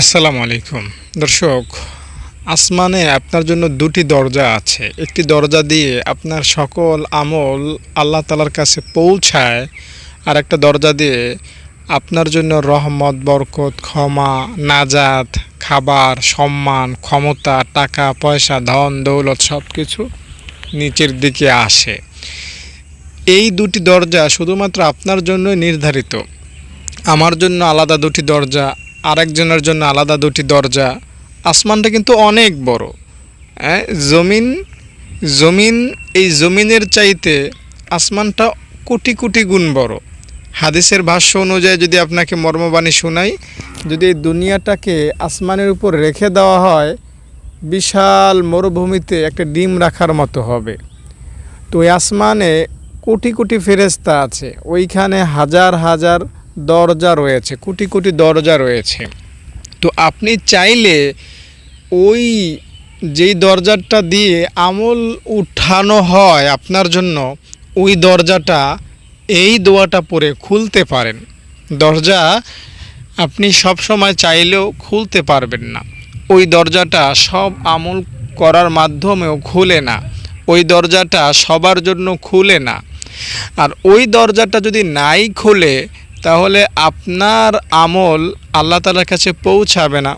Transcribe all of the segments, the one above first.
আসসালামু আলাইকুম। দর্শক, আসমানে আপনার জন্য দুটি দরজা আছে। একটি দরজা দিয়ে আপনার সকল আমল আল্লাহ তালার কাছে পৌঁছায় আর একটা দরজা দিয়ে আপনার জন্য রহমত, বরকত, ক্ষমা, নাজাত, খাবার, সম্মান, ক্ষমতা, টাকা, পয়সা, ধন, দৌলত সব কিছু নিচের দিকে আসে। এই দুটি দরজা শুধুমাত্র আপনার জন্যই নির্ধারিত। আমার জন্য আলাদা দুটি দরজা আরেকজনের জন্য আলাদা দুটি দরজা। আসমানটা কিন্তু অনেক বড়। হ্যাঁ জমিন জমিন, এই জমিনের চাইতে আসমানটা কোটি কোটি গুণ বড়। হাদিসের ভাষ্য অনুযায়ী যদি আপনাকে মর্মবাণী শোনাই, যদি এই দুনিয়াটাকে আসমানের উপর রেখে দেওয়া হয়, বিশাল মরুভূমিতে একটা ডিম রাখার মতো হবে। তো ওই আসমানে কোটি কোটি ফেরেস্তা আছে। ওইখানে হাজার হাজার দরজা রয়েছে, কোটি কোটি দরজা রয়েছে। তো আপনি চাইলে ওই যেই দরজাটা দিয়ে আমল উঠানো হয় আপনার জন্য, ওই দরজাটা, এই দোয়াটা পরে খুলতে পারেন। দরজা আপনি সব সময় চাইলেও খুলতে পারবেন না। ওই দরজাটা সব আমল করার মাধ্যমেও খুলে না। ওই দরজাটা সবার জন্য খুলে না। আর ওই দরজাটা যদি নাই খুলে তাহলে আপনার আমল আল্লাহ তালার কাছে পৌঁছাবে না।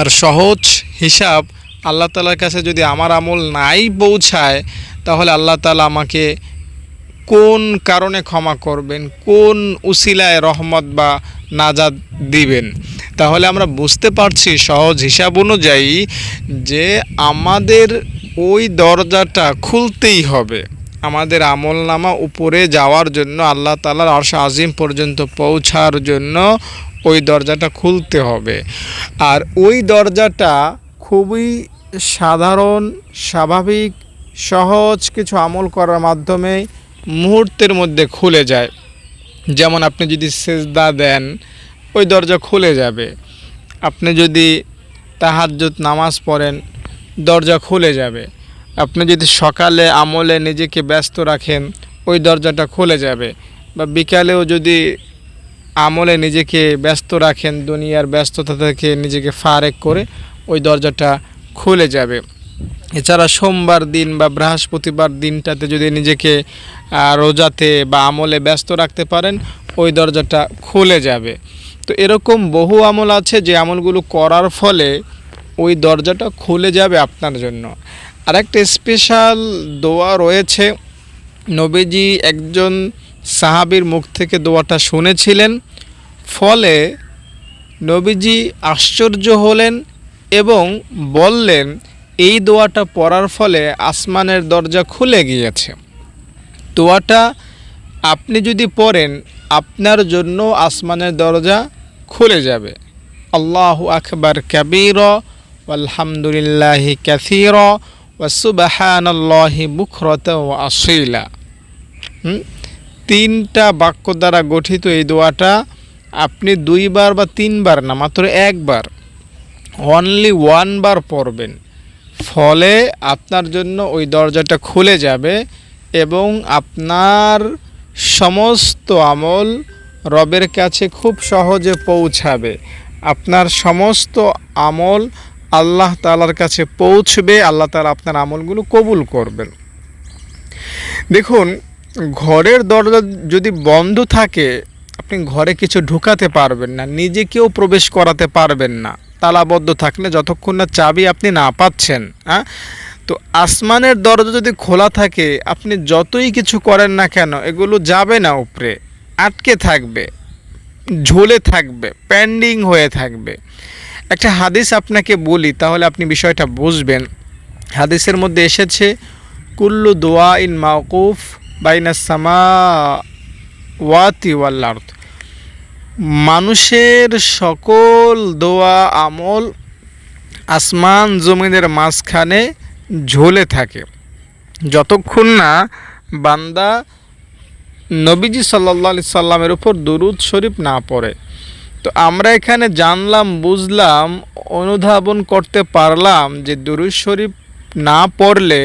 আর সহজ হিসাব, আল্লাহ তালার কাছে যদি আমার আমল নাই পৌঁছায়, তাহলে আল্লাহ তালা আমাকে কোন কারণে ক্ষমা করবেন, কোন উসিলায় রহমত বা নাজাদ দিবেন? তাহলে আমরা বুঝতে পারছি সহজ হিসাব অনুযায়ী যে আমাদের ওই দরজাটা খুলতেই হবে। আমাদের আমল নামা উপরে যাওয়ার জন্য আল্লাহ তালার আরশ আজিম পর্যন্ত পৌঁছার জন্য ওই দরজাটা খুলতে হবে। আর ওই দরজাটা খুবই সাধারণ, স্বাভাবিক, সহজ কিছু আমল করার মাধ্যমে মুহূর্তের মধ্যে খুলে যায়। যেমন আপনি যদি সেজদা দেন, ওই দরজা খুলে যাবে। আপনি যদি তাহাজ্জুদ নামাজ পড়েন, দরজা খুলে যাবে। আপনি যদি সকালে আমলে নিজেকে ব্যস্ত রাখেন, ওই দরজাটা খুলে যাবে। বা বিকালেও যদি আমলে নিজেকে ব্যস্ত রাখেন, দুনিয়ার ব্যস্ততা থেকে নিজেকে ফারেক করে, ওই দরজাটা খুলে যাবে। এছাড়া সোমবার দিন বা বৃহস্পতিবার দিনটাতে যদি নিজেকে রোজাতে বা আমলে ব্যস্ত রাখতে পারেন, ওই দরজাটা খুলে যাবে। তো এরকম বহু আমল আছে যে আমলগুলো করার ফলে ওই দরজাটা খুলে যাবে আপনার জন্য। আর একটা স্পেশাল দোয়া রয়েছে। নবীজি একজন সাহাবীর মুখ থেকে দোয়াটা শুনেছিলেন। ফলে নবীজি আশ্চর্য হলেন এবং বললেন, এই দোয়াটা পড়ার ফলে আসমানের দরজা খুলে গিয়েছে। দোয়াটা আপনি যদি পড়েন, আপনার জন্য আসমানের দরজা খুলে যাবে। আল্লাহ আকবার কাবীর আলহামদুলিল্লাহি কাসীর ওয়াসুবাহানাল্লাহি বুখরত আসিলা? তিনটা বাক্য দ্বারা গঠিত এই দোয়াটা আপনি দুইবার বা তিনবার না, মাত্র একবার অনলি ওয়ান বার পড়বেন। ফলে আপনার জন্য ওই দরজাটা খুলে যাবে এবং আপনার সমস্ত আমল রবের কাছে খুব সহজে পৌঁছাবে। আপনার সমস্ত আমল আল্লাহ তালার কাছে পৌঁছবে, আল্লাহ তালা আপনার আমলগুলো কবুল করবেন। দেখুন, ঘরের দরজা যদি বন্ধ থাকে, আপনি ঘরে কিছু ঢুকাতে পারবেন না, নিজেকেও প্রবেশ করাতে পারবেন না, তালাবদ্ধ থাকলে যতক্ষণ না চাবি আপনি না পাচ্ছেন হ্যাঁ? তো আসমানের দরজা যদি খোলা থাকে, আপনি যতই কিছু করেন না কেন, এগুলো যাবে না উপরে, আটকে থাকবে, ঝুলে থাকবে পেন্ডিং হয়ে থাকবে। একটা হাদিস আপনাকে বলি, তাহলে আপনি বিষয়টা বুঝবেন। হাদিসের মধ্যে এসেছে, কুল্লু দোয়া ইন মাউকুফ বাইনা সামা ওয়াতি ওয়াল্লার্থ মানুষের সকল দোয়া, আমল আসমান জমিনের মাঝখানে ঝোলে থাকে। যতক্ষণ না বান্দা নবীজি সাল্লা সাল্লামের উপর দুরুদ শরীফ না পড়ে তো আমরা এখানে জানলাম, বুঝলাম, অনুধাবন করতে পারলাম যে দুরুদ শরীফ না পড়লে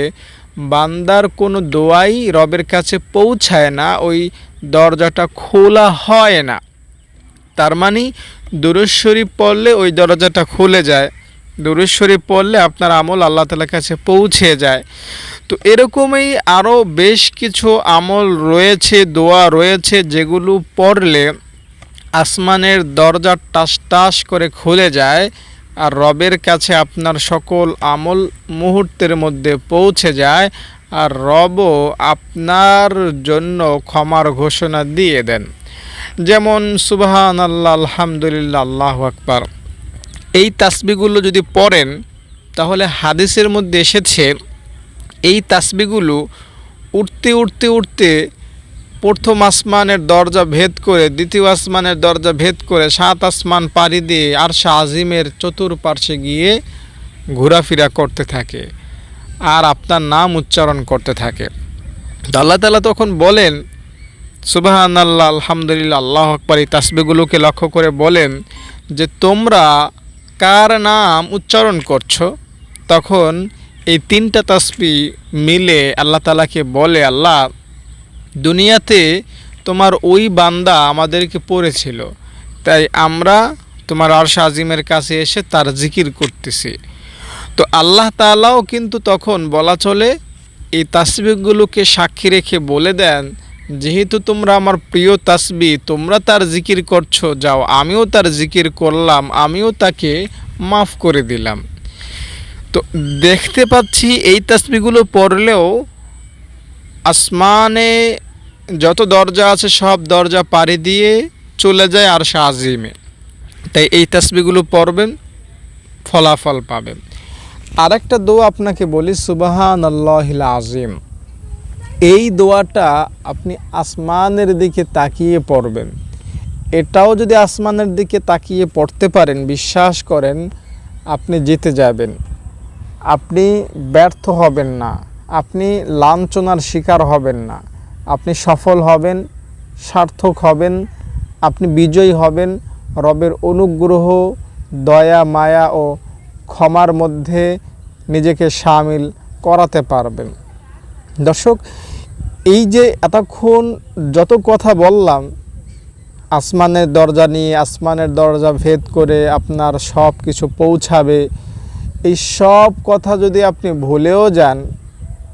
বান্দার কোনো দোয়াই রবের কাছে পৌঁছায় না, ওই দরজাটা খোলা হয় না। তার মানে দুরুজ শরীফ পড়লে ওই দরজাটা খুলে যায়। দুরুজ শরীফ পড়লে আপনার আমল আল্লাহ তালার কাছে পৌঁছে যায়। তো এরকমই আরও বেশ কিছু আমল রয়েছে, দোয়া রয়েছে যেগুলো পড়লে আসমানের দরজা টাস টাস করে খুলে যায় আর রবের কাছে আপনার সকল আমল মুহূর্তের মধ্যে পৌঁছে যায় আর রবও আপনার জন্য ক্ষমার ঘোষণা দিয়ে দেন। যেমন সুবাহান আল্লাহ আলহামদুলিল্লাহ, আল্লাহ আকবার। এই তাসবিগুলো যদি পড়েন, তাহলে হাদিসের মধ্যে এসেছে, এই তাসবিগুলো উঠতে উঠতে উঠতে প্রথম আসমানের দরজা ভেদ করে, দ্বিতীয় আসমানের দরজা ভেদ করে, সাত আসমান পাড়ি দিয়ে আরশা আজিমের চতুর্পার্শ্বে গিয়ে ঘোরাফেরা করতে থাকে আর আপনার নাম উচ্চারণ করতে থাকে। আল্লাহ তালা তখন বলেন সুবাহান আল্লাহ আলহামদুলিল্লাহ, আল্লাহ আকবর, এই তাসবিগুলোকে লক্ষ্য করে বলেন যে তোমরা কার নাম উচ্চারণ করছ? তখন এই তিনটা তাসবি মিলে আল্লাহ তালাকে বলে, আল্লাহ দুনিয়াতে তোমার ওই বান্দা আমাদেরকে পড়েছিল। তাই আমরা তোমার আরশ আজিমের কাছে এসে তার জিকির করতেছি। তো আল্লাহ তালাও কিন্তু তখন বলা চলে, এই তাসবিগুলোকে সাক্ষী রেখে বলে দেন, যেহেতু তোমরা আমার প্রিয় তাসবি, তোমরা তার জিকির করছ, যাও, আমিও তার জিকির করলাম, আমিও তাকে মাফ করে দিলাম। তো দেখতে পাচ্ছি এই তাসবিগুলো পড়লেও আসমানে যত দরজা আছে, সব দরজা পাড়ি দিয়ে চলে যায় আর আজিমে। তাই এই তাসবিগুলো পড়বেন, ফলাফল পাবেন। আরেকটা দোয়া আপনাকে বলি সুবাহান আল্লাহিল আজিম এই দোয়াটা আপনি আসমানের দিকে তাকিয়ে পড়বেন। এটাও যদি আসমানের দিকে তাকিয়ে পড়তে পারেন, বিশ্বাস করেন, আপনি জিতে যাবেন। আপনি ব্যর্থ হবেন না। আপনি লাঞ্ছনার শিকার হবেন না। আপনি সফল হবেন, সার্থক হবেন, আপনি বিজয়ী হবেন। রবের অনুগ্রহ, দয়া, মায়া ও ক্ষমার মধ্যে নিজেকে সামিল করাতে পারবেন। দর্শক, এই যে এতক্ষণ যত কথা বললাম, আসমানের দরজা নিয়ে, আসমানের দরজা ভেদ করে আপনার সব কিছু পৌঁছাবে, এই সব কথা যদি আপনি ভুলেও যান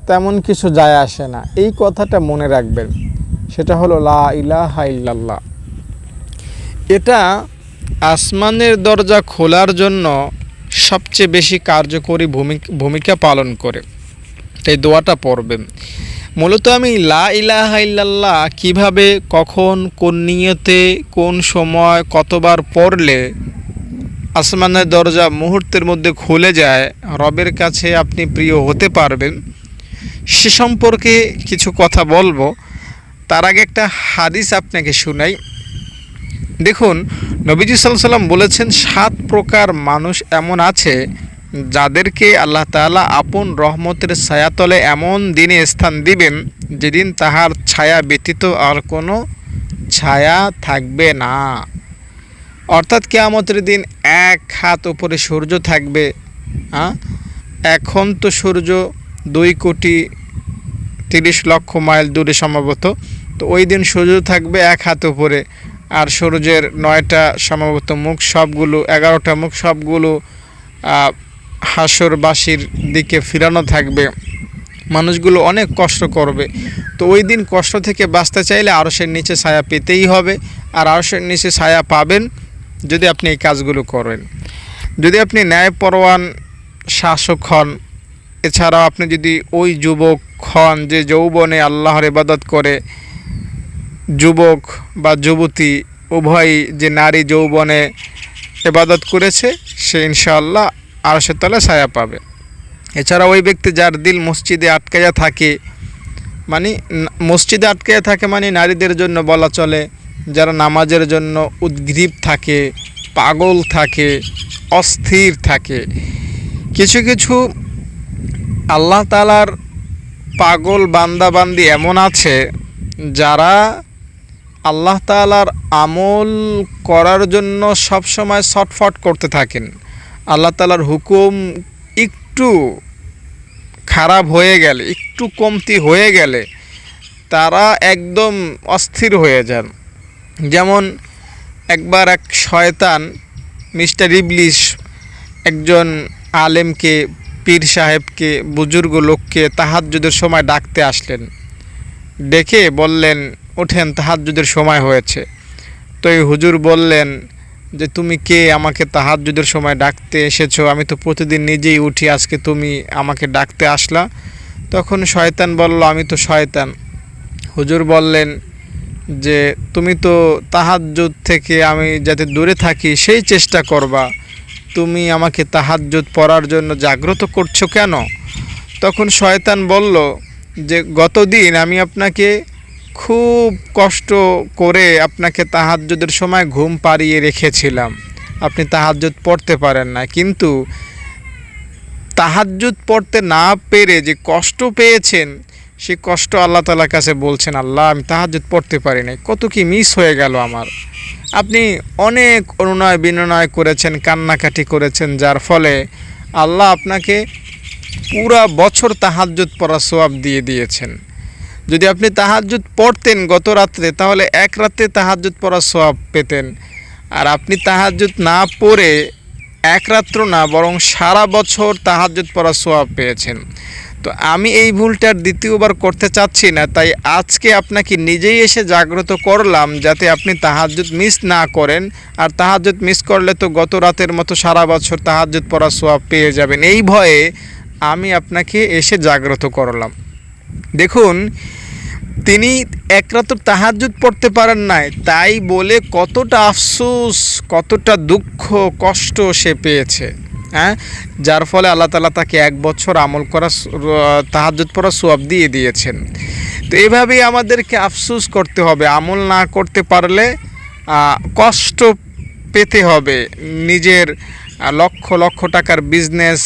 তেমন কিছু যায় আসে না। এই কথাটা মনে রাখবেন। সেটা হলো, লা ইলাহা ইল্লাল্লাহ। এটা আসমানের দরজা খোলার জন্য সবচেয়ে বেশি কার্যকরী ভূমিকা ভূমিকা পালন করে। তাই দোয়াটা পড়বেন। মূলত আমি লা ইলাহা ইল্লাল্লাহ কীভাবে, কখন, কোন নিয়তে, কোন সময়, কতবার পড়লে আসমানের দরজা মুহূর্তের মধ্যে খুলে যায়, রবের কাছে আপনি প্রিয় হতে পারবেন। সে সম্পর্কে কিছু কথা বলব। তার আগে একটা হাদিস আপনাকে শুনাই। দেখুন, নবীজি সাল্লাম বলেছেন, সাত প্রকার মানুষ এমন আছে যাদেরকে আল্লাহ তাআলা আপন রহমতের ছায়াতলে এমন দিনে স্থান দিবেন যেদিন তাহার ছায়া ব্যতীত আর কোনো ছায়া থাকবে না। অর্থাৎ কেয়ামতের দিন এক হাত উপরে সূর্য থাকবে হ্যাঁ এখন তো সূর্য দুই কোটি তিরিশ লক্ষ মাইল দূরে সম্ভবত। তো ওই দিন সূর্য থাকবে এক হাত উপরে আর সূর্যের নয়টা সম্ভবত মুখ সবগুলো, এগারোটা মুখ সবগুলো হাসরবাসীর দিকে ফিরানো থাকবে। মানুষগুলো অনেক কষ্ট করবে। তো ওই দিন কষ্ট থেকে বাঁচতে চাইলে আরশের নিচে ছায়া পেতেই হবে আর আরশের নিচে ছায়া পাবেন যদি আপনি এই কাজগুলো করেন। যদি আপনি ন্যায়পরওয়ান শাসক হন এছাড়াও আপনি যদি ওই যুবক হন যে যৌবনে আল্লাহর ইবাদত করে, যুবক বা যুবতী উভয়ই যে নারী যৌবনে ইবাদত করেছে, সে ইনশাআল্লাহ আরশের তলে ছায়া পাবে। এছাড়া ওই ব্যক্তি যার দিল মসজিদে আটকাইয়া থাকে মানে মসজিদে আটকাইয়া থাকে মানে নারীদের জন্য বলা চলে, যারা নামাজের জন্য উদ্গ্রীব থাকে, পাগল থাকে, অস্থির থাকে। কিছু কিছু আল্লাহ তালার পাগল বান্দাবান্দি এমন আছে যারা আল্লাহ তালার আমল করার জন্য সবসময় ছটফট করতে থাকেন। আল্লাহ তালার হুকুম একটু খারাপ হয়ে গেলে, একটু কমতি হয়ে গেলে তারা একদম অস্থির হয়ে যান। যেমন একবার এক শয়তান মিস্টার ইবলিশ একজন আলেমকে পীর সাহেবকে, বুজুর্গ লোককে তাহাজ্জুদের সময় ডাকতে আসলেন। ডেকে বললেন, ওঠেন, তাহাজ্জুদের সময় হয়েছে। তো এই হুজুর বললেন, যে তুমি কে? আমাকে তাহাজ্জুদের সময় ডাকতে এসেছ। আমি তো প্রতিদিন নিজেই উঠি, আজকে তুমি আমাকে ডাকতে আসলা। তখন শয়তান বলল, আমি তো শয়তান। হুজুর বললেন, যে তুমি তো তাহাজ্জুদ থেকে আমি যাতে দূরে থাকি, সেই চেষ্টা করবা। তুমি আমাকে তাহাজ্জুদ পড়ার জন্য জাগ্রত করছ কেন? তখন শয়তান বলল, যে গতদিন আমি আপনাকে খুব কষ্ট করে আপনাকে তাহাজ্জুদের সময় ঘুম পাড়িয়ে রেখেছিলাম। আপনি তাহাজ্জুদ পড়তে পারেন না, কিন্তু তাহাজ্জুদ পড়তে না পেরে যে কষ্ট পেয়েছেন, সে কষ্ট আল্লাহ তালার কাছে বলছেন, আল্লাহ, আমি তাহাজ্জুদ পড়তে পারি নাই। কত কি মিস হয়ে গেল আমার। আপনি অনেক অনুনয় বিনয় করেছেন, কান্নাকাটি করেছেন, যার ফলে আল্লাহ আপনাকে পুরা বছর তাহাজ্জুদ পড়া সোয়াব দিয়ে দিয়েছেন। যদি আপনি তাহাজ্জুদ পড়তেন গত রাত্রে, তাহলে এক রাতে তাহাজ্জুদ পড়া সোয়াব পেতেন। আর আপনি তাহাজ্জুদ না পড়ে এক রাত্র না, বরং সারা বছর তাহাজ্জুদ পড়া সোয়াব পেয়েছেন। তো আমি এই ভুলটার দ্বিতীয়বার করতে চাচ্ছি না, তাই আজকে আপনাকে নিজেই এসে জাগ্রত করলাম যাতে আপনি তাহাজ্জুদ মিস না করেন। আর তাহাজ্জুদ মিস করলে তো গত রাতের মতো সারা বছর তাহাজ্জুদ পড়া সোয়াব পেয়ে যাবেন। এই ভয়ে আমি আপনাকে এসে জাগ্রত করলাম। দেখুন, তিনি এক রাত তাহাজ্জুদ পড়তে পারেন নাই, তাই বলে কতটা আফসোস, কতটা দুঃখ, কষ্ট সে পেয়েছে। হ্যাঁ? যার ফলে আল্লাহ তালা তাকে এক বছর আমল করা তাহাজ্জুদ পড়া সোয়াব দিয়ে দিয়েছেন। তো এভাবেই আমাদেরকে আফসোস করতে হবে, আমল না করতে পারলে কষ্ট পেতে হবে। নিজের লক্ষ লক্ষ টাকার বিজনেস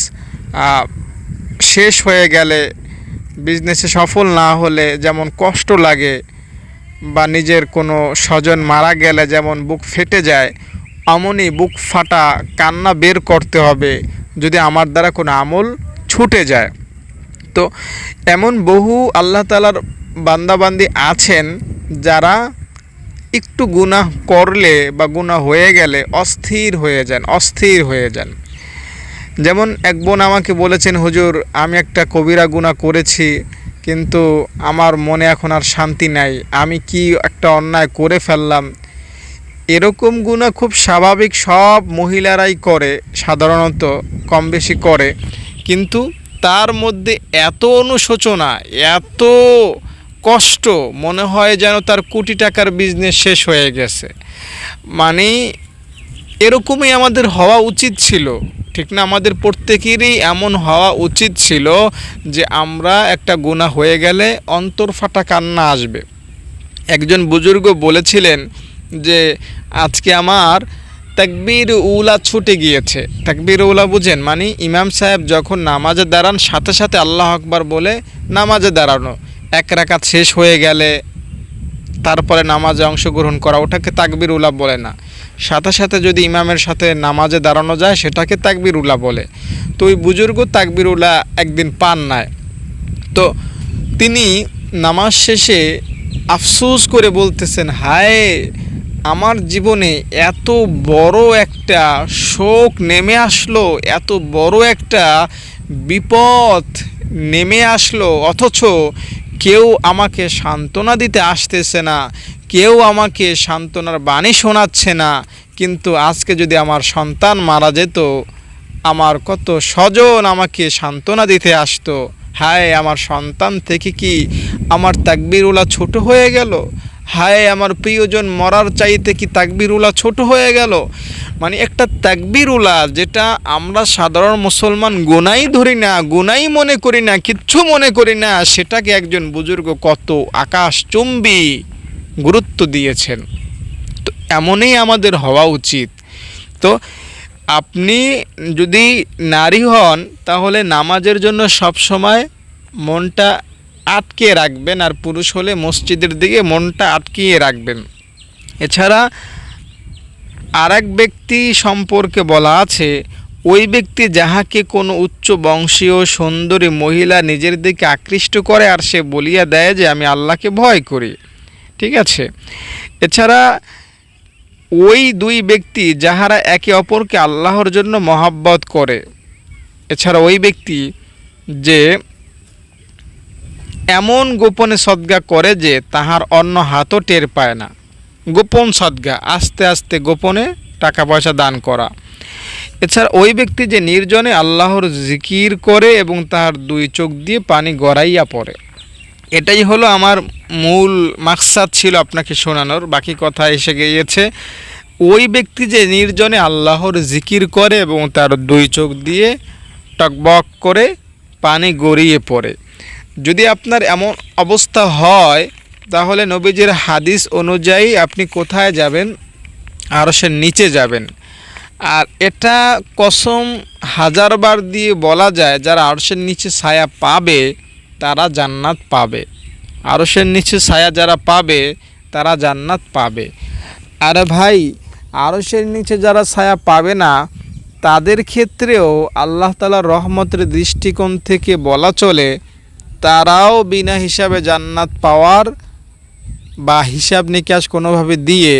শেষ হয়ে গেলে বিজনেসে সফল না হলে যেমন কষ্ট লাগে বা নিজের কোনো স্বজন মারা গেলে যেমন বুক ফেটে যায় এমনই বুক ফাটা কান্না বের করতে হবে যদি আমার দ্বারা কোনো আমল ছুটে যায়। তো এমন বহু আল্লাহ তালার বান্দাবান্দি আছেন যারা একটু গুনাহ করলে বা গুনাহ হয়ে গেলে অস্থির হয়ে যান, অস্থির হয়ে যান। যেমন এক বোন আমাকে বলেছেন, হুজুর, আমি একটা কবিরা গুণা করেছি, কিন্তু আমার মনে এখন আর শান্তি নাই। আমি কি একটা অন্যায় করে ফেললাম? এরকম গুণা খুব স্বাভাবিক, সব মহিলারাই করে, সাধারণত কম বেশি করে। কিন্তু তার মধ্যে এত অনুশোচনা, এত কষ্ট, মনে হয় যেন তার কোটি টাকার বিজনেস শেষ হয়ে গেছে। মানে এরকমই আমাদের হওয়া উচিত ছিল। ঠিক না? আমাদের প্রত্যেকেরই এমন হওয়া উচিত ছিল যে আমরা একটা গুণা হয়ে গেলে অন্তর ফাটা কান্না আসবে। একজন বুজুর্গ বলেছিলেন যে আজকে আমার তাকবির উলা ছুটে গিয়েছে। তাকবির উলা বুঝেন? মানে ইমাম সাহেব যখন নামাজে দাঁড়ান, সাথে সাথে আল্লাহ আকবার বলে নামাজে দাঁড়ানো। এক রাকাত শেষ হয়ে গেলে তারপরে নামাজে অংশগ্রহণ করা, ওটাকে তাকবির উলা বলে না। সাথে সাথে যদি ইমামের সাথে নামাজে দাঁড়ানো যায়, সেটাকে তাকবির উলা বলে। তো ওই বুজুর্গ তাকবির উলা একদিন পান নাই। তো তিনি নামাজ শেষে আফসোস করে বলতেছেন, হায় আমার জীবনে এত বড় একটা শোক নেমে আসলো, এত বড় একটা বিপদ নেমে আসলো, অথচ কেউ আমাকে সান্ত্বনা দিতে আসতেছে না, কেউ আমাকে সান্ত্বনার বাণী শোনাচ্ছে না। কিন্তু আজকে যদি আমার সন্তান মারা যেত, আমার কত স্বজন আমাকে সান্ত্বনা দিতে আসতো। হায়, আমার সন্তান থেকে কি আমার তাকবিরুলা ছোট হয়ে গেল? হায়, আমার প্রিয়জন মরার চাইতে কি তাকবিরুলা ছোট হয়ে গেল? মানে একটা তাকবিরুলা যেটা আমরা সাধারণ মুসলমান গুনাই ধরি না, গুনাই মনে করি না, কিচ্ছু মনে করি না, সেটাকে একজন বুজুর্গ কত আকাশ চুম্বি গুরুত্ব দিয়েছেন। তো এমনই আমাদের হওয়া উচিত। তো আপনি যদি নারী হন, তাহলে নামাজের জন্য সব সময় মনটা আটকে রাখবেন আর পুরুষ হলে মসজিদের দিকে মনটা আটকিয়ে রাখবেন। এছাড়া আর ব্যক্তি সম্পর্কে বলা আছে, ওই ব্যক্তি যাহাকে কোনো উচ্চ বংশীয় সুন্দরী মহিলা নিজের দিকে আকৃষ্ট করে আর সে বলিয়া দেয় যে, আমি আল্লাহকে ভয় করি। ঠিক আছে? এছাড়া ওই দুই ব্যক্তি যাহারা একে অপরকে আল্লাহর জন্য মহাব্বত করে, এছাড়া ওই ব্যক্তি যে এমন গোপনে সদ্গা করে যে তাহার অন্য হাতও টের পায় না। গোপন সদ্গা, আস্তে আস্তে গোপনে টাকা পয়সা দান করা। এছাড়া ওই ব্যক্তি যে নির্জনে আল্লাহর জিকির করে এবং তার দুই চোখ দিয়ে পানি গড়াইয়া পড়ে। এটাই হলো আমার মূল মাকসাদ ছিল আপনাকে শোনানোর। বাকি কথা এসে গিয়েছে, ওই ব্যক্তি যে নির্জনে আল্লাহর জিকির করে এবং তার দুই চোখ দিয়ে টকবক করে পানি গড়িয়ে পড়ে। যদি আপনার এমন অবস্থা হয়, তাহলে নবীজির হাদিস অনুযায়ী আপনি কোথায় যাবেন আরশের নিচে যাবেন। আর এটা কসম হাজারবার দিয়ে বলা যায়, যারা আরশের নিচে ছায়া পাবে, তারা জান্নাত পাবে। আরশের নিচে ছায়া যারা পাবে, তারা জান্নাত পাবে। আরে ভাই আরশের নিচে যারা ছায়া পাবে না, তাদের ক্ষেত্রেও আল্লাহ তালার রহমতের দৃষ্টিকোণ থেকে বলা চলে তারাও বিনা হিসাবে জান্নাত পাওয়ার বা হিসাব নিকাশ কোনোভাবে দিয়ে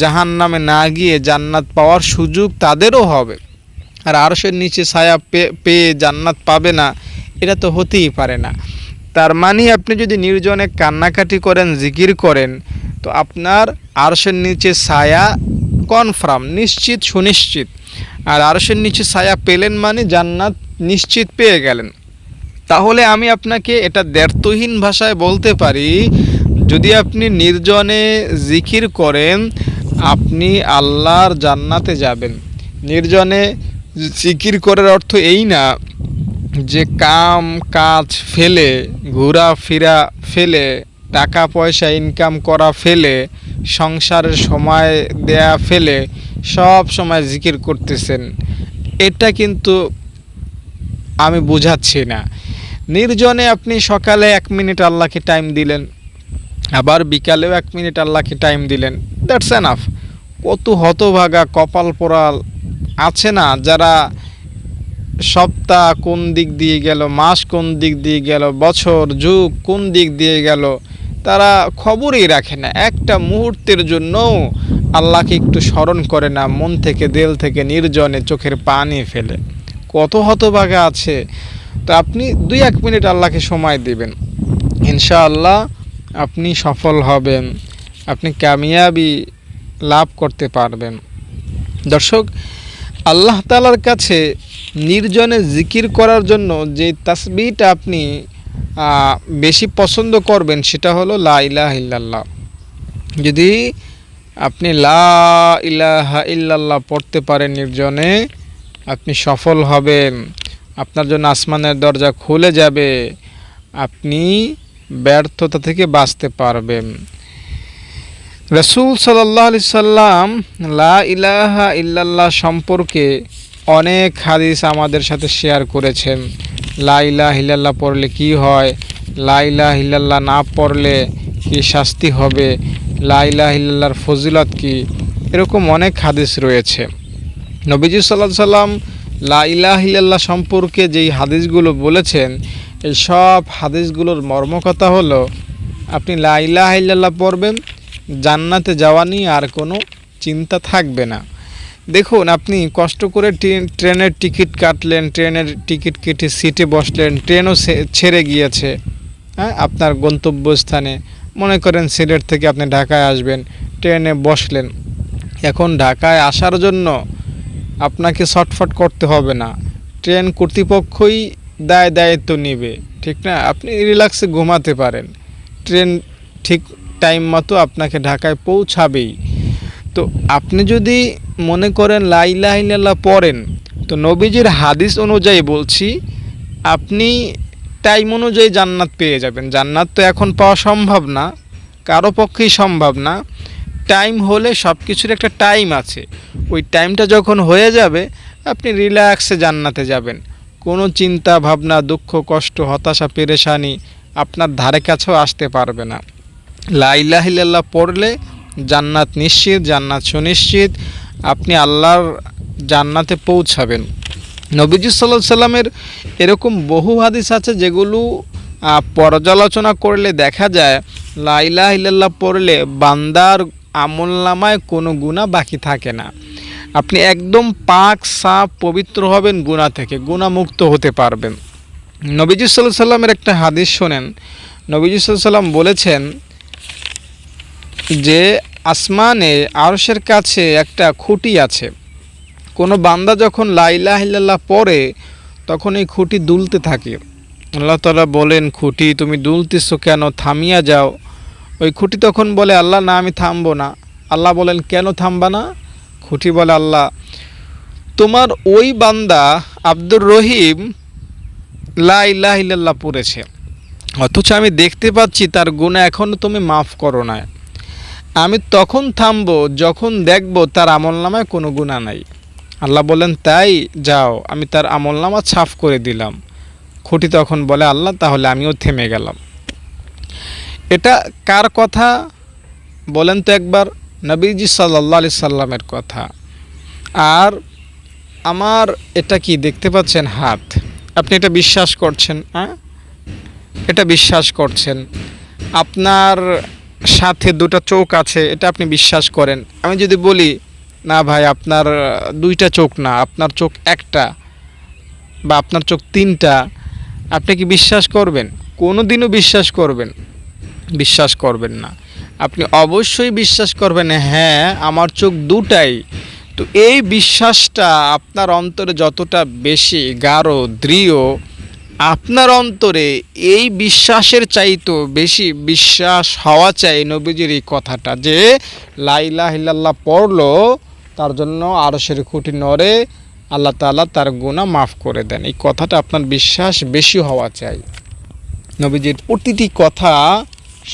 জাহান নামে না গিয়ে জান্নাত পাওয়ার সুযোগ তাদেরও হবে। আর আরশের নিচে ছায়া পেয়ে জান্নাত পাবে না, এটা তো হতেই পারে না। তার মানে আপনি যদি নির্জনে কান্নাকাটি করেন, জিকির করেন, তো আপনার আরশের নিচে ছায়া কনফার্ম নিশ্চিত, সুনিশ্চিত। আর আরশের নিচে ছায়া পেলেন মানে জান্নাত নিশ্চিত পেয়ে গেলেন। তাহলে আমি আপনাকে এটা দ্ব্যর্থহীন ভাষায় বলতে পারি, যদি আপনি নির্জনে জিকির করেন, আপনি আল্লাহর জান্নাতে যাবেন। নির্জনে জিকির করার অর্থ এই না যে কাম, কাজ ফেলে, ঘোরাফেরা ফেলে, টাকা পয়সা ইনকাম করা ফেলে, সংসারের সময় দেয়া ফেলে, সব সময় জিকির করতেছেন। এটা কিন্তু আমি বুঝাচ্ছি না। নির্জনে আপনি সকালে এক মিনিট আল্লাহকে টাইম দিলেন, আবার বিকালেও এক মিনিট আল্লাহকে টাইম দিলেন। দ্যাটস এনাফ কত হতভাগা কপাল পোড়াল আছে না যারা সপ্তাহ কোন দিক দিয়ে গেল, মাস কোন দিক দিয়ে গেল, বছর, যুগ কোন দিক দিয়ে গেল, তারা খবরই রাখে না। একটা মুহূর্তের জন্যও আল্লাহকে একটু স্মরণ করে না, মন থেকে, দেল থেকে নির্জনে চোখের পানি ফেলে। কত হতভাগা আছে। তো আপনি দুই এক মিনিট আল্লাহকে সময় দিবেন। ইনশাআল্লাহ আপনি সফল হবেন, আপনি কামিয়াবি লাভ করতে পারবেন। দর্শক, আল্লাহ তালার কাছে নির্জনে জিকির করার জন্য যে তাসবিটা আপনি বেশি পছন্দ করবেন সেটা হলো লা ইলাহা ইল্লাল্লাহ। যদি আপনি লা ইলাহা ইল্লাল্লাহ পড়তে পারেন নির্জনে, আপনি সফল হবেন। আপনার জন্য আসমানের দরজা খুলে যাবে। আপনি ব্যর্থতা থেকে বাঁচতে পারবেন। রসুল সাল্লাহ আলি সাল্লাম লা ইলাহা ইল্লাল্লাহ সম্পর্কে অনেক হাদিস আমাদের সাথে শেয়ার করেছেন। লা ইলাহা ইল্লাল্লাহ পড়লে কি হয়? লা ইলাহা ইল্লাল্লাহ না পড়লে কি শাস্তি হবে? লা ইলাহা ইল্লাল্লাহর ফজিলত কি? এরকম অনেক হাদিস রয়েছে। নবীজি সাল্লাহ সাল্লাম লা ইলাহা সম্পর্কে যেই হাদিসগুলো বলেছেন, এই সব হাদিসগুলোর মর্মকথা হলো, আপনি লা ইলাহা পড়বেন, জান্নাতে যাওয়া নিয়ে আর কোনো চিন্তা থাকবে না। দেখুন, আপনি কষ্ট করে ট্রেনের টিকিট কাটলেন, ট্রেনের টিকিট কেটে সিটে বসলেন, ট্রেনও ছেড়ে গিয়েছে হ্যাঁ আপনার গন্তব্যস্থানে। মনে করেন সিলেট থেকে আপনি ঢাকায় আসবেন, ট্রেনে বসলেন। এখন ঢাকায় আসার জন্য আপনাকে শর্টফট করতে হবে না। ট্রেন কর্তৃপক্ষই দায় দায়িত্ব নেবে, ঠিক না? আপনি রিল্যাক্সে ঘুমাতে পারেন। ট্রেন ঠিক টাইম মতো আপনাকে ঢাকায় পৌঁছাবেই। তো আপনি যদি মনে করেন লাই লাইলাহিল্লাহ পড়েন, তো নবীজির হাদিস অনুযায়ী বলছি, আপনি টাইম অনুযায়ী জান্নাত পেয়ে যাবেন। জান্নাত তো এখন পাওয়া সম্ভব না, কারও পক্ষেই সম্ভব না। টাইম হলে সব কিছুর একটা টাইম আছে। ওই টাইমটা যখন হয়ে যাবে, আপনি রিল্যাক্সে জান্নাতে যাবেন। কোনো চিন্তা, ভাবনা, দুঃখ, কষ্ট, হতাশা, পেরেশানি আপনার ধারে কাছেও আসতে পারবে না। লাইলাহিল্লাহ পড়লে জান্নাত নিশ্চিত, জান্নাত সুনিশ্চিত। আপনি আল্লাহর জান্নাতে পৌঁছাবেন। নবীজি সাল্লাহ সাল্লামের এরকম বহু হাদিস আছে যেগুলো পর্যালোচনা করলে দেখা যায় লাইলাহ ইল্লাল্লাহ পড়লে বান্দার আমলনামায় কোনো গুণা বাকি থাকে না। আপনি একদম পাক সাপ পবিত্র হবেন গুণা থেকে গুণামুক্ত হতে পারবেন। নবীজি সাল্লাহ সাল্লামের একটা হাদিস শোনেন। নবীজি সাল্লাম বলেছেন যে, আসমানে, আরশের কাছে একটা খুঁটি আছে। কোনো বান্দা যখন লাইলাহ ইল্লাল্লাহ পড়ে, তখন এই খুঁটি দুলতে থাকে। আল্লাহ তালা বলেন, খুঁটি তুমি দুলতেছো কেন? থামিয়া যাও। ওই খুঁটি তখন বলে, আল্লাহ, না, আমি থামবো না। আল্লাহ বলেন, কেন থামবা না? খুঁটি বলে, আল্লাহ, তোমার ওই বান্দা আব্দুর রহিম লা ইলাহ ইল্লাল্লাহ পড়েছে। অথচ আমি দেখতে পাচ্ছি তার গুণা এখনও তুমি মাফ করো না আমি তখন থামবো যখন দেখব তার আমলনামায় কোনো গুণা নাই। আল্লাহ বলেন, তাই, যাও, আমি তার আমলনামা ছাফ করে দিলাম। খুঁটি তখন বলে, আল্লাহ, তাহলে আমিও থেমে গেলাম। এটা কার কথা? বলেন তো একবার, নবীজি সাল্লাহ সাল্লামের কথা। আর আমার এটা কি দেখতে পাচ্ছেন হাত? আপনি এটা বিশ্বাস করছেন হ্যাঁ? এটা বিশ্বাস করছেন। আপনার সাথে দুটো চোখ আছে, এটা আপনি বিশ্বাস করেন। আমি যদি বলি, না ভাই, আপনার দুইটা চোখ না, আপনার চোখ একটা বা আপনার চোখ তিনটা আপনি কি বিশ্বাস করবেন? কোনো দিনও বিশ্বাস করবেন। বিশ্বাস করবেন না। আপনি অবশ্যই বিশ্বাস করবেন হ্যাঁ আমার চোখ দুটাই। তো এই বিশ্বাসটা আপনার অন্তরে যতটা বেশি গাঢ়, দৃঢ়, আপনার অন্তরে এই বিশ্বাসের চাইতো বেশি বিশ্বাস হওয়া চাই নবীজির এই কথাটা যে লাইলা হিল্লাল্লাহ পড়ল, তার জন্য আরশের খুঁটি নড়ে আল্লাহ তাআলা তার গুণা মাফ করে দেন। এই কথাটা আপনার বিশ্বাস বেশি হওয়া চাই। নবীজির প্রতিটি কথা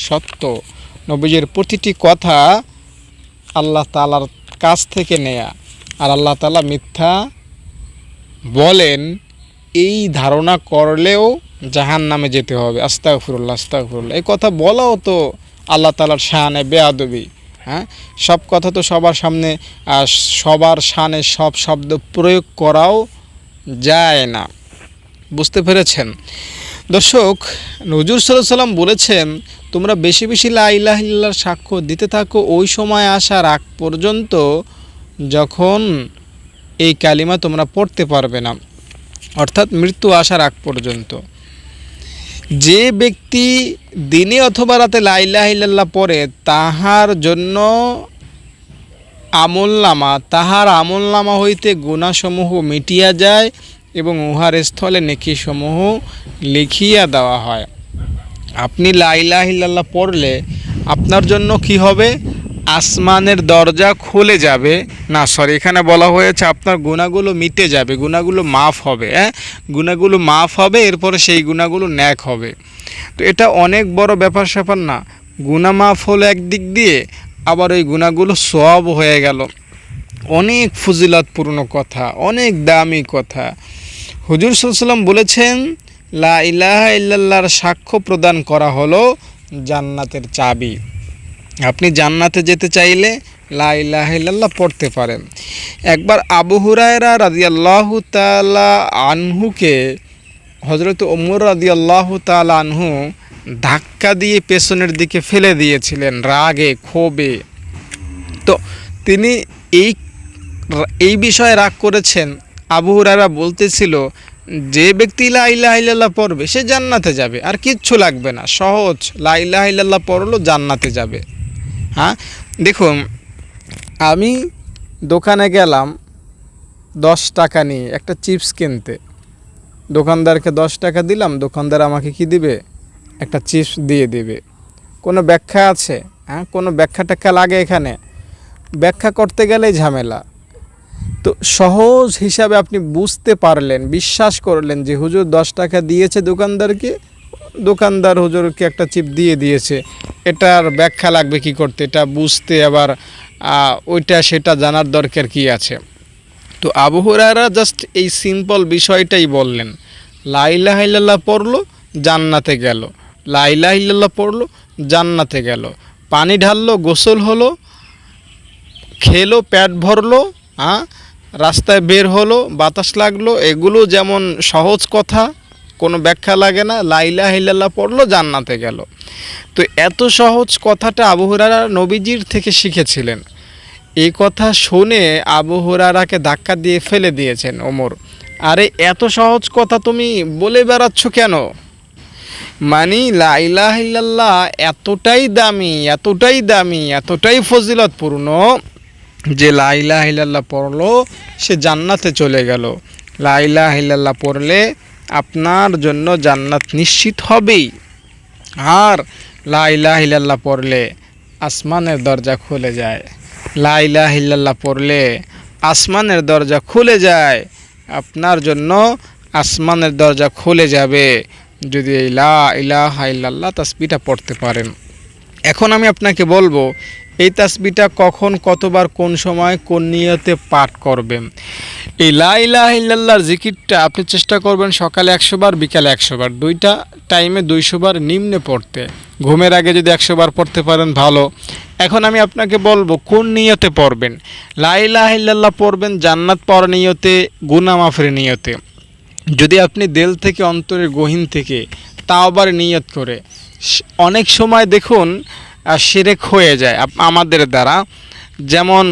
সত্য। নবীজির প্রতিটি কথা আল্লাহ তালার কাছ থেকে নেয়া। আর আল্লাহ তালা মিথ্যা বলেন, এই ধারণা করলেও জাহান নামে যেতে হবে। আস্তাগফিরুল্লাহ আস্তাগফিরুল্লাহ। এই কথা বলাও তো আল্লাহ তালার শানে বেয়াদবি হ্যাঁ? সব কথা তো সবার সামনে সবার শানে সব শব্দ প্রয়োগ করাও যায় না। বুঝতে পেরেছেন? দর্শক, নজরুল সাল্লাহ সাল্লাম বলেছেন, তোমরা বেশি বেশি লা ইলাহা সাক্ষ্য দিতে থাকো, ওই সময় আসার আগ পর্যন্ত যখন এই কালিমা তোমরা পড়তে পারবে না। অর্থাৎ মৃত্যু আসার আগ পর্যন্ত। যে ব্যক্তি দিনে অথবা রাতে লাইলাহ ইল্লাল্লাহ পড়ে, তাহার জন্য আমলনামা, তাহার আমলনামা হইতে গুণাসমূহ মিটিয়া যায় এবং উহার স্থলে নেকিসমূহ লিখিয়া দেওয়া হয়। আপনি লাইলাহ ইল্লাল্লাহ পড়লে আপনার জন্য কি হবে? আসমানের দরজা খুলে যাবে। না সরি এখানে বলা হয়েছে আপনার গুণাগুলো মিটে যাবে, গুণাগুলো মাফ হবে হ্যাঁ? গুণাগুলো মাফ হবে, এরপরে সেই গুণাগুলো ন্যাক হবে। তো এটা অনেক বড় ব্যাপার স্যাপার না। গুণা মাফ হলো একদিক দিয়ে, আবার ওই গুণাগুলো সব হয়ে গেল। অনেক ফজিলতপূর্ণ কথা, অনেক দামি কথা। হুজুর সাল্লাম বলেছেন, লা ইলাহা ইল্লাল্লাহর সাক্ষ্য প্রদান করা হলো জান্নাতের চাবি। আপনি জান্নাতে যেতে চাইলে লা ইলাহা ইল্লাল্লাহ পড়তে পারেন। একবার আবু হুরায়রা রাদিয়াল্লাহু তাআলা আনহুকে হজরত ওমর রাদিয়াল্লাহু তাআলা আনহু ধাক্কা দিয়ে পেছনের দিকে ফেলে দিয়েছিলেন রাগে, ক্ষোভে। তো তিনি এই এই বিষয়ে রাগ করেছেন আবু হুরায়রা বলতেছিল, যে ব্যক্তি লা ইলাহা ইল্লাল্লাহ পড়বে, সে জান্নাতে যাবে। আর কিচ্ছু লাগবে না, সহজ। লা ইলাহা ইল্লাল্লাহ পড়ল, জান্নাতে যাবে। হ্যাঁ? দেখুন, আমি দোকানে গেলাম দশ টাকা নিয়ে, একটা চিপস কিনতে। দোকানদারকে দশ টাকা দিলাম, দোকানদার আমাকে কি দিবে? একটা চিপস দিয়ে দিবে। কোনো ব্যাখ্যা আছে? হ্যাঁ? কোনো ব্যাখ্যা ট্যাখ্যা লাগে এখানে? ব্যাখ্যা করতে গেলেই ঝামেলা। তো সহজ হিসাবে আপনি বুঝতে পারলেন, বিশ্বাস করলেন যে হুজুর দশ টাকা দিয়েছে দোকানদারকে, দোকানদার হুজুরকে একটা চিপ দিয়ে দিয়েছে। এটার ব্যাখ্যা লাগবে কি করতে? এটা বুঝতে আবার ওইটা সেটা জানার দরকার কি আছে? তো আবু হুরায়রা জাস্ট এই সিম্পল বিষয়টাই বললেন। লাইলাহ ইল্লাল্লাহ পড়ল, জান্নাতে গেল। লাইলাহ ইল্লাল্লাহ পড়ল, জান্নাতে গেল। পানি ঢাললো, গোসল হলো, খেলো প্যাট ভরলো রাস্তায় বের হলো, বাতাস লাগল, এগুলো যেমন সহজ কথা, কোনো ব্যাখ্যা লাগে না লাইলা হিল্লাল্লাহ পড়ল, জান্নাতে গেল। তো এত সহজ কথাটা আবু হুরারা নবীজির থেকে শিখেছিলেন। এই কথা শুনে আবু হুরারাকে ধাক্কা দিয়ে ফেলে দিয়েছেন ওমর। আরে, এত সহজ কথা তুমি বলে বেড়াচ্ছ কেন? মানে লাইলা লাইলাহিল্লাহ এতটাই দামি এতটাই দামি, এতটাই ফজিলতপূর্ণ। যে লাইলাহিল্লাহ পড়ল, সে জান্নাতে চলে গেল। লাইলাহিল্লাহ পড়লে আপনার জন্য জান্নাত নিশ্চিত হবেই। আর লাইলাহিল্লাহ পড়লে আসমানের দরজা খুলে যায়। লাইলাহিল্লাহ পড়লে আসমানের দরজা খুলে যায়। আপনার জন্য আসমানের দরজা খুলে যাবে যদি এই লা ইলাহা ইল্লাল্লাহ তাসবিটা পড়তে পারেন। এখন আমি আপনাকে বলব এই তাসবিটা কখন, কতবার, কোন সময়, কোন নিয়তে পাঠ করবেন? এই লা ইলাহা ইল্লাল্লাহর জিকিরটা আপনি চেষ্টা করবেন সকালে একশো বার বিকালে একশো বার দুইটা টাইমে দুইশো বার নিম্নে পড়তে। ঘুমের আগে যদি একশো বার পড়তে পারেন, ভালো। এখন আমি আপনাকে বলব, কোন নিয়তে পড়বেন? লা ইলাহা পড়বেন জান্নাত পাওয়ার নিয়তে গুনা মাফের নিয়তে। যদি আপনি দেল থেকে, অন্তরের গহীন থেকে তাও আবার নিয়ত করে অনেক সময় দেখুন শিরেক হয়ে যায় আমাদের দ্বারা। যেমন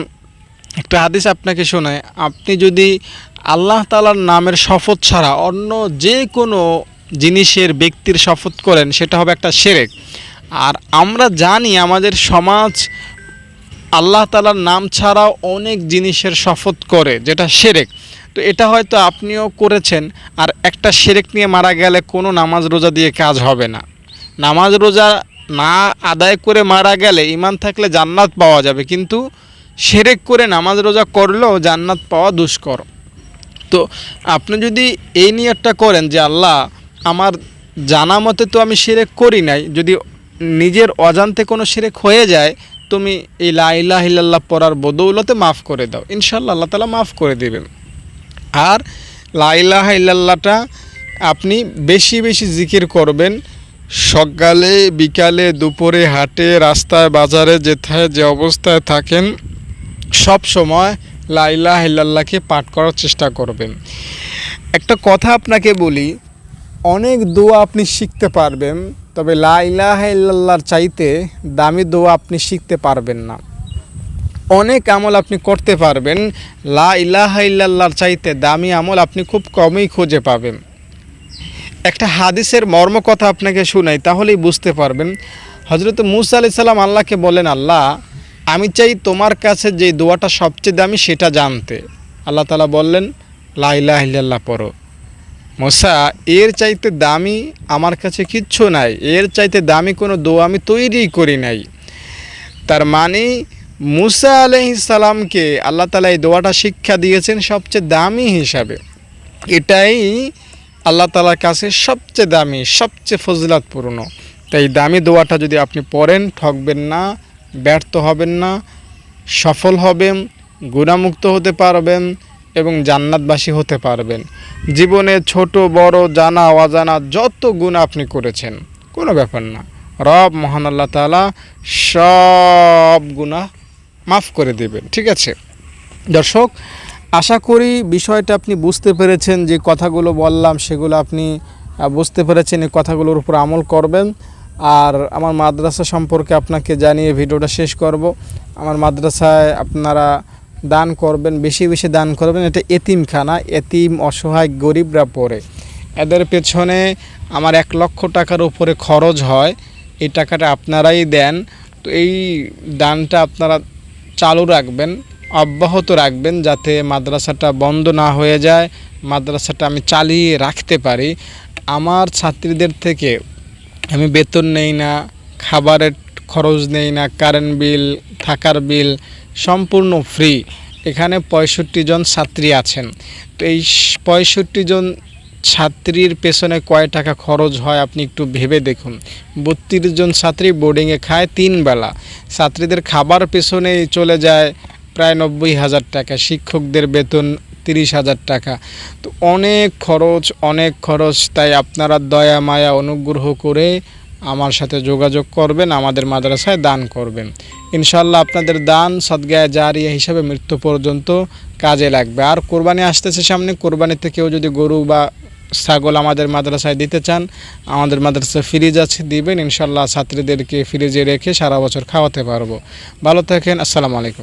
একটা হাদিস আপনাকে শোনায় আপনি যদি আল্লাহ তালার নামের শপথ ছাড়া অন্য যে কোনো জিনিসের ব্যক্তির শপথ করেন, সেটা হবে একটা সেরেক আর আমরা জানি আমাদের সমাজ আল্লাহ তালার নাম ছাড়াও অনেক জিনিসের শপথ করে, যেটা সেরেক তো এটা হয়তো আপনিও করেছেন, আর একটা সেরেক নিয়ে মারা গেলে কোনো নামাজ রোজা দিয়ে কাজ হবে না। নামাজ রোজা না আদায় করে মারা গেলে ইমান থাকলে জান্নাত পাওয়া যাবে, কিন্তু সেরেক করে নামাজ রোজা করলেও জান্নাত পাওয়া দুষ্কর। তো আপনি যদি এই নিয়তটা করেন যে, আল্লাহ, আমার জানা মতে তো আমি সেরেক করি নাই, যদি নিজের অজান্তে কোনো সেরেক হয়ে যায়, তুমি এই লাইলা হিল্লাল্লাহ পড়ার বদৌলতে মাফ করে দাও। ইনশাল্লাহ আল্লাহ তালা মাফ করে দেবেন। আর লাইলাহা ইল্লাল্লাহটা আপনি বেশি বেশি জিকির করবেন সকালে, বিকালে দুপুরে হাটে, রাস্তায়, বাজারে যেথায় যে অবস্থায় থাকেন, সব সময় লাইলাহ ইল্লাল্লাহকে পাঠ করার চেষ্টা করবেন। একটা কথা আপনাকে বলি, অনেক দোয়া আপনি শিখতে পারবেন, তবে লাইলাহ ইল্লাল্লাহর চাইতে দামি দোয়া আপনি শিখতে পারবেন না। অনেক আমল আপনি করতে পারবেন লা ইলাহা চাইতে দামি আমল আপনি খুব কমই খুঁজে পাবেন। একটা হাদিসের মর্ম কথা আপনাকে শোনাই, তাহলেই বুঝতে পারবেন। হজরত মুসা আলি সাল্লাম আল্লাহকে বলেন, আল্লাহ, আমি চাই তোমার কাছে যে দোয়াটা সবচেয়ে দামি সেটা জানতে। আল্লাহ তালা বললেন, লা ইলাহা ইল্লাল্লাহ পড়ো। মোসা, এর চাইতে দামি আমার কাছে কিচ্ছু নাই। এর চাইতে দামি কোনো দোয়া আমি তৈরি করি নাই। তার মানে মুসা আলহিসাল্লামকে আল্লাহ তালা এই দোয়াটা শিক্ষা দিয়েছেন সবচেয়ে দামি হিসাবে। এটাই আল্লাহ তালার কাছে সবচেয়ে দামি, সবচেয়ে ফজিলাতপূর্ণ। তাই দামি দোয়াটা যদি আপনি পড়েন, ঠকবেন না, ব্যর্থ হবেন না, সফল হবেন, গুণামুক্ত হতে পারবেন এবং জান্নাতবাসী হতে পারবেন। জীবনে ছোট, বড়, জানা, অজানা যত গুণ আপনি করেছেন, কোনো ব্যাপার না। রব, মহান আল্লাহ তালা সব গুণা মাফ করে দেবেন, ঠিক আছে? দর্শক আশা করি বিষয়টা আপনি বুঝতে পেরেছেন, যে কথাগুলো বললাম সেগুলো আপনি বুঝতে পেরেছেন, এই কথাগুলোর উপর আমল করবেন। আর আমার মাদ্রাসা সম্পর্কে আপনাকে জানিয়ে ভিডিওটা শেষ করব। আমার মাদ্রাসায় আপনারা দান করবেন, বেশি বেশি দান করবেন। এটা এতিমখানা, এতিম অসহায় গরিবরা পড়ে। এদের পেছনে আমার এক লক্ষ টাকার উপরে খরচ হয়, এই টাকাটা আপনারাই দেন। তো এই দানটা আপনারা চালু রাখবেন। অব্যাহত রাখবেন যাতে মাদ্রাসাটা বন্ধ না হয়ে যায়, মাদ্রাসাটা আমি চালিয়ে রাখতে পারি। আমার ছাত্রীদের থেকে আমি বেতন নেই না, খাবারের খরচ নেই না কারেন্ট বিল থাকার বিল সম্পূর্ণ ফ্রি এখানে পঁয়ষট্টি জন ছাত্রী আছেন। তো এই পঁয়ষট্টি জন ছাত্রীর পেছনে কয় টাকা খরচ হয় আপনি একটু ভেবে দেখুন। বত্রিশ জন ছাত্রী বোর্ডিংয়ে খায় তিন বেলা। ছাত্রীদের খাবার পেছনে চলে যায় প্রায় নব্বই হাজার টাকা, শিক্ষকদের বেতন তিরিশ হাজার টাকা। তো অনেক খরচ অনেক খরচ, তাই আপনারা দয়া, মায়া, অনুগ্রহ করে আমার সাথে যোগাযোগ করবেন, আমাদের মাদ্রাসায় দান করবেন। ইনশাল্লাহ আপনাদের দান সদ্গায় জারিয়া হিসাবে মৃত্যু পর্যন্ত কাজে লাগবে। আর কোরবানি আসতেছে সামনে, কোরবানিতে কেউ যদি গরু বা ছাগল আমাদের মাদ্রাসায় দিতে চান, আমাদের মাদ্রাসায় ফ্রিজ আছে, দিবেন। ইনশাল্লাহ ছাত্রীদেরকে ফ্রিজে রেখে সারা বছর খাওয়াতে পারব। ভালো থাকেন, আসসালামু আলাইকুম।